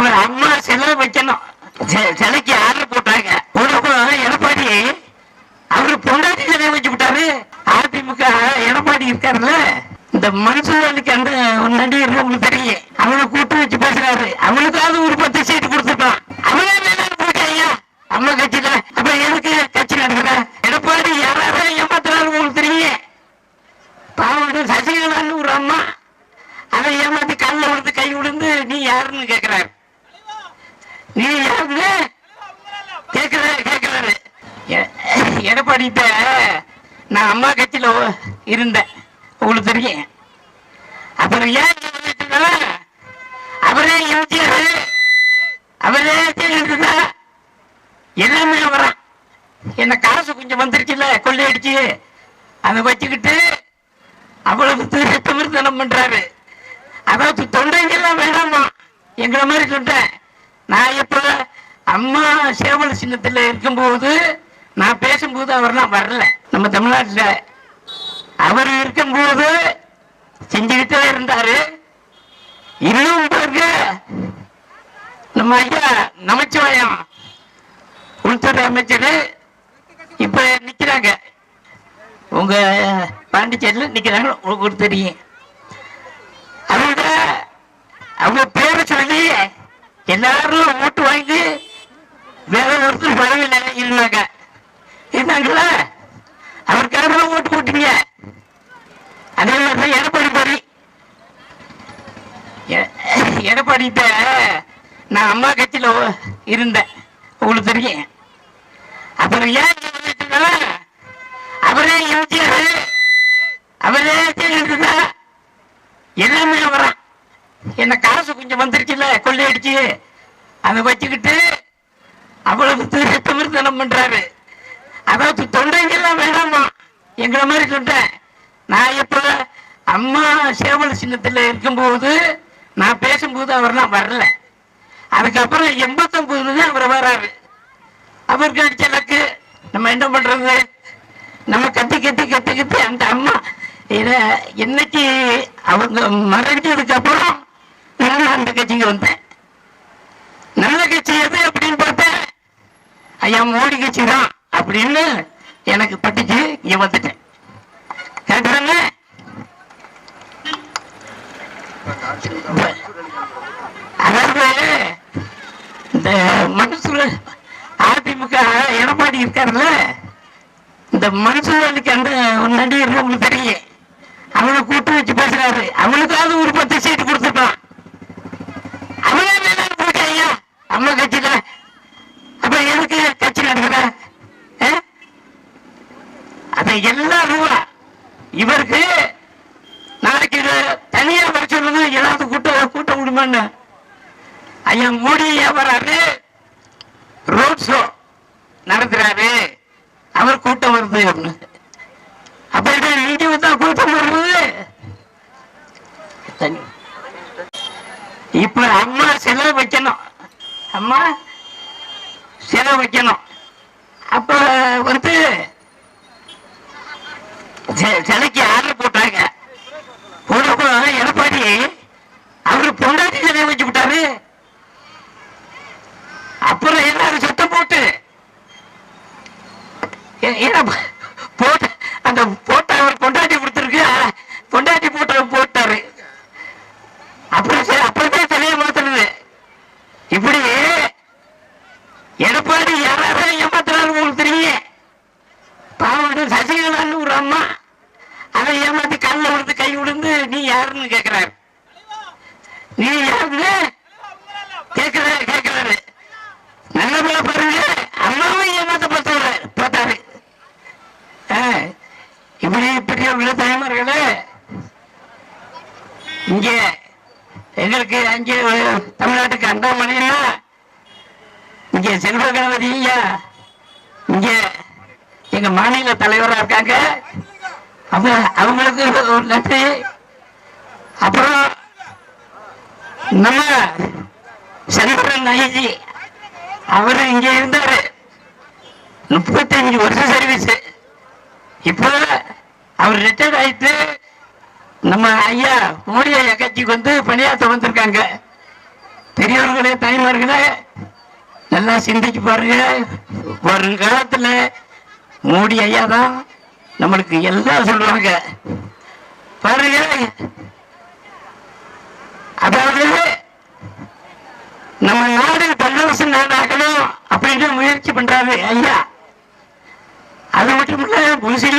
ஒரு அம்மா சிலை வைக்கணும் சிலைக்கு ஆர்டர் போட்டாங்க. உடனே எடப்பாடி அவரு பொண்டாட்டி சிலையை வச்சு விட்டாரு. அதிமுக எடப்பாடி இருக்காருல்ல? இந்த மனுஷனுக்கு அந்த ஒரு உங்களுக்கு தெரியும். அவனை கூட்டு வச்சு பேசுறாரு. அவனுக்காவது ஒரு பத்து சீட்டு கொடுத்துட்டான் அவனே வேணாம் போட்டாயா அம்மா கட்சியில. அப்ப எதுக்கு கட்சி நடக்கிற எடப்பாடி யாராவது ஏமாத்துறாரு உங்களுக்கு தெரியும். பாவம் சசிகலான்னு ஒரு அம்மா. அதை ஏமாத்தி காலில் விழுந்து கை விழுந்து நீ யாருன்னு கேக்குறாரு. நீ யாரு கேக்குற கேக்குறாரு எடப்பாடிட்ட நான் அம்மா கட்சியில இருந்தேன். உங்களுக்கு தெரியும். அப்புறம் ஏன் அவரே யோசிச்சாரு. அவரே இருந்தா எல்லாமே வரான் என்ன காசு கொஞ்சம் வந்துருச்சுல்ல கொள்ளையடிச்சு அதை வச்சுக்கிட்டு அவ்வளவு திருத்தமிர்தனம் பண்றாரு. அதாவது தொண்டைங்க எல்லாம் வேணாமா? எங்களை மாதிரி சொல்றேன் நான் இப்ப அம்மா சேவல் சின்னத்துல இருக்கும்போது நான் பேசும்போது அவர்லாம் வரல. நம்ம தமிழ்நாட்டில் அவர் இருக்கும்போது செஞ்சுக்கிட்டே இருந்தாரு. இன்னும் பாருங்க. நம்ம ஐயா நமச்சிவாயம் உள்துறை அமைச்சர் இப்ப நிக்கிறாங்க. உங்க பாண்டிச்சேரியில் நிக்கிறாங்க உங்களுக்கு தெரியும் அவங்க அவங்க பேரை சொல்லி எல்லாரும் ஓட்டு வாங்கி வேற ஒருத்தர் பதவியில இருந்தாங்க இருந்தாங்களா அவருக்காக ஓட்டு போட்டீங்க. அதே மாதிரி தான் எடப்பாடி பாடி. எடப்பாடிட்ட நான் அம்மா கட்சியில இருந்தேன். உங்களுக்கு தெரியும். அப்புறம் ஏன் அவரே யோசிச்சாரு அவரே எல்லாமே வரான் என்ன காசு கொஞ்சம் வந்துருச்சுல்ல கொள்ளையடிச்சு. அதை வச்சுக்கிட்டு அவ்வளவு திருத்தமிர்தனம் பண்றாரு. அதாவது தொண்டைங்க எல்லாம் எங்களை மாதிரி சொல்றேன் நான் எப்ப அம்மா சேவல் சின்னத்துல இருக்கும்போது நான் பேசும்போது அவர்லாம் வரல. அதுக்கப்புறம் எண்பத்தொன்பதுல தான் அவர் வராரு. அவருக்கு அடிச்ச லக்கு. நம்ம என்ன பண்றது? நம்ம கத்தி கத்தி கத்தி கத்தி அந்த அம்மா. இத என்னைக்கு அவங்க மறைஞ்சதுக்கு அப்புறம் நான் வந்தேன் நல்ல கட்சி எது அப்படின்னு பார்த்தேன் ஐயா மோடி கட்சி தான் அப்படின்னு எனக்கு பட்டுச்சு. இங்க வந்துட்டேன். கேட்குறேங்க அதாவது இந்த மனசுல அதிமுக எடப்பாடி இருக்காருல்ல இந்த மனுஷனுக்கு அந்த நடிகர் உங்களுக்கு தெரியும். அவனை கூட்டு வச்சு பேசுறாரு. அவனுக்காவது ஒரு பத்து சீட் கொடுத்துட்டான் அவனே வேணாம் போயிட்டாங்க அம்மா கட்சியில அப்ப எதுக்கு கட்சி நடக்கிற அது இவருக்கு நாளைக்கு இது தனியா வர சொல்லுங்க ஏதாவது கூட்டம் கூட்ட விடுமான்னு. ஐயா மோடி ஏன் வராரு ரோட் ஷோ நடத்துறாரு. அவர் கூட்டம் வருது அப்படின்னு. அப்ப இது நீங்க கூட்டம் வருது. இப்ப அம்மா செலவு வைக்கணும். அம்மா செலவு வைக்கணும் அப்ப வந்து செ- சிலைக்கு ஆர்டர் போட்டாங்க. போனப்போ எடப்பாடி அவரு பொண்டாட்டி சிலையை வச்சு விட்டாரு. அப்புறம் எல்லாரும் சத்தம் போட்டு. ஏன்னா போட்ட அந்த போட்ட அவர் பொண்டாட்டி கொடுத்துருக்கு. பொண்டாட்டி போட்ட போட்டாரு. அப்புறம் சரி அப்புறமே சிலையை மாத்துறது இப்படி எடப்பாடி யாராவது ஏமாத்துறாரு உங்களுக்கு தெரியும் பாவம் சசிகலான்னு ஒரு அம்மா அதை ஏமாத்தி காலில் விழுந்து கை விழுந்து நீ யாருன்னு கேக்குறாரு. நீ யாருன்னு கேக்குற கேக்குறாரு. நல்ல போல பாருங்க. அம்மாவும் ஏமாத்த பார்த்தாரு பார்த்தாரு இப்படி இப்படி உள்ள தலைமர்களே இங்க எங்களுக்கு அங்கே தமிழ்நாட்டுக்கு அண்டாமணியா இங்க செல்வ கணபதி ஐயா இங்க எங்க மாநில தலைவரா இருக்காங்க. அவங்களுக்கு ஒரு நன்றி அப்புறம் நம்ம சனிபுரன் ஐஜி அவரு இங்க இருந்தாரு. முப்பத்தஞ்சு வருஷம் சர்வீஸ் இப்போ அவர் ரிட்டையர்ட் ஆயிட்டு நம்ம ஐயா மோடி ஐயா கட்சிக்கு வந்து பணியாற்ற வந்திருக்காங்க. பெரியவர்களே தாய்மார்களே நல்லா சிந்திச்சு பாருங்க. வருங்காலத்துல மோடி ஐயா தான் நம்மளுக்கு எல்லாம் சொல்லுவாங்க. பாருங்க அதாவது நம்ம நாடு நாடாக்கணும் அப்படின்னு முயற்சி பண்றாரு ஐயா. அது மட்டும் இல்ல புதுசில